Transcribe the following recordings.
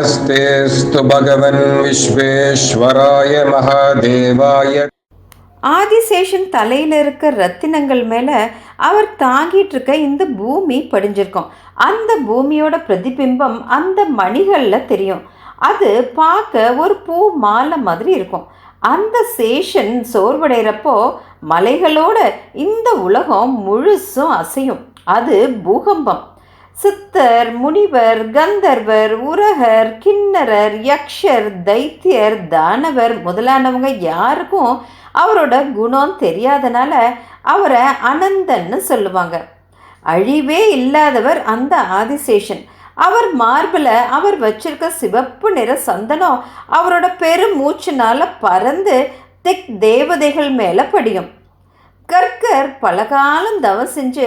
நமஸ்தேஸ்து பகவன் விஸ்வேஸ்வராய மகாதேவாய ஆதிசேஷன் தலையில் இருக்க ரத்தினங்கள் மேல அவர் தாங்கிட்டு இருக்க இந்த பூமி படிஞ்சிருக்கும். அந்த பூமியோட பிரதிபிம்பம் அந்த மணிகள்ல தெரியும். அது பார்க்க ஒரு பூ மாலை மாதிரி இருக்கும். அந்த சேஷன் சோர்வடைகிறப்போ மலைகளோட இந்த உலகம் முழுசும் அசையும். அது பூகம்பம். சித்தர் முனிவர் கந்தர்வர் உரகர் கிண்ணறர் யக்ஷர் தைத்தியர் தானவர் முதலானவங்க யாருக்கும் அவரோட குணம் தெரியாதனால அவரை அனந்தன்னு சொல்லுவாங்க. அழிவே இல்லாதவர் அந்த ஆதிசேஷன். அவர் மார்பில் அவர் வச்சிருக்க சிவப்பு நிற சந்தனம் அவரோட பெருமூச்சுனால பறந்து திக் தேவதைகள் மேலே படியும். கற்கர் பலகாலம் தவம் செஞ்சு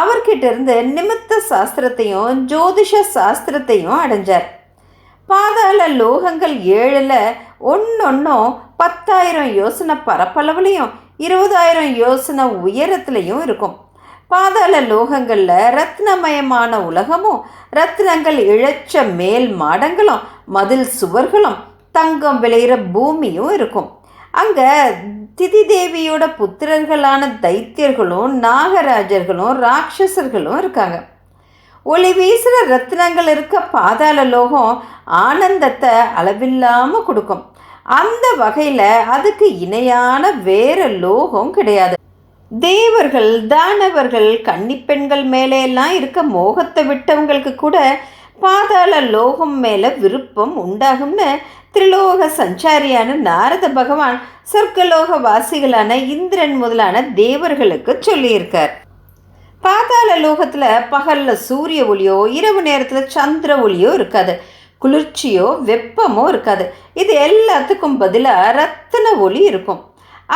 அவர்கிட்ட இருந்து நிமித்த சாஸ்திரத்தையும் ஜோதிஷ சாஸ்திரத்தையும் அடைஞ்சார். பாதாள லோகங்கள் ஏழில் ஒன்னொன்னும் பத்தாயிரம் யோசனை பரப்பளவுலையும் இருபதாயிரம் யோசனை உயரத்துலையும் இருக்கும். பாதாள லோகங்களில் ரத்னமயமான உலகமும் ரத்னங்கள் இழைச்ச மேல் மாடங்களும் மதில் சுவர்களும் தங்கம் விளையிற பூமியும் இருக்கும். அங்கே திதி தேவியோட புத்திரர்களான தைத்தியர்களும் நாகராஜர்களும் ராட்சசர்களும் இருக்காங்க. ஒளி வீசுகிற ரத்னங்கள் இருக்க பாதாள லோகம் ஆனந்தத்தை அளவில்லாமல் கொடுக்கும். அந்த வகையில் அதுக்கு இணையான வேற லோகம் கிடையாது. தேவர்கள் தானவர்கள் கன்னிப்பெண்கள் மேலே எல்லாம் இருக்க மோகத்தை விட்டவங்களுக்கு கூட பாதாள லோகம் மேலே விருப்பம் உண்டாகும்னு திரிலோக சஞ்சாரியான நாரத பகவான் சொர்க்கலோக வாசிகளான இந்திரன் முதலான தேவர்களுக்கு சொல்லியிருக்கார். பாதாள லோகத்தில் பகலில் சூரிய ஒளியோ இரவு நேரத்தில் சந்திர ஒளியோ இருக்காது. குளிர்ச்சியோ வெப்பமோ இருக்காது. இது எல்லாத்துக்கும் பதிலாக ரத்தின ஒளி இருக்கும்.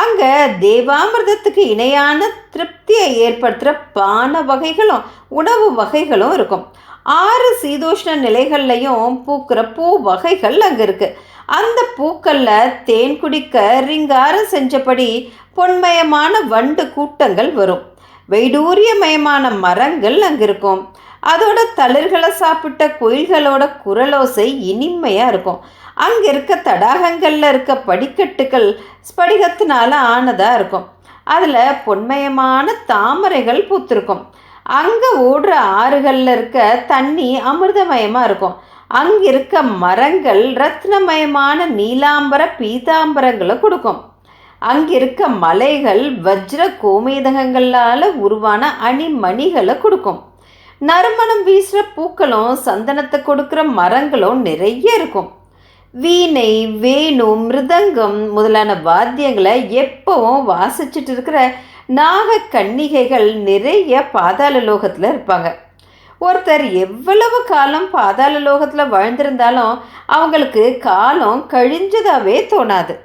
அங்கே தேவாமிர்தத்துக்கு இணையான திருப்தியை ஏற்படுத்துகிற பான வகைகளும் உணவு வகைகளும் இருக்கும். ஆறு சீதோஷ்ண நிலைகள்லையும் பூக்கிற பூ வகைகள் அங்கே இருக்குது அந்த பூக்களில் தேன் குடிக்க ரிங்காரம் செஞ்சபடி பொன்மயமான வண்டு கூட்டங்கள் வரும். வெய்டூரியமயமான மரங்கள் அங்கே இருக்கும். அதோட தளிர்களை சாப்பிட்ட குயில்களோட குரலோசை இனிமையாக இருக்கும். அங்கே இருக்க தடாகங்களில் இருக்க படிக்கட்டுகள் ஸ்படிகத்தினால ஆனதாக இருக்கும். அதில் பொன்மயமான தாமரைகள் பூத்திருக்கும். அங்கே ஓடுற ஆறுகளில் இருக்க தண்ணி அமிர்தமயமாக இருக்கும். அங்கே இருக்க மரங்கள் ரத்னமயமான நீலாம்பர பீதாம்பரங்களை கொடுக்கும். அங்கே இருக்க மலைகள் வஜ்ர கோமேதகங்களால் உருவான அணிமணிகளை கொடுக்கும். நறுமணம் வீசுகிற பூக்களும் சந்தனத்தை கொடுக்குற மரங்களும் நிறைய இருக்கும். வீணை வேணு மிருதங்கம் முதலான வாத்தியங்களை எப்பவும் வாசிச்சுட்டு இருக்கிற நாக கன்னிகைகள் நிறைய பாதாள லோகத்தில் இருப்பாங்க. ஒருத்தர் எவ்வளவு காலம் பாதாள லோகத்தில் வாழ்ந்திருந்தாலும் அவங்களுக்கு காலம் கழிஞ்சதாவே தோணாது.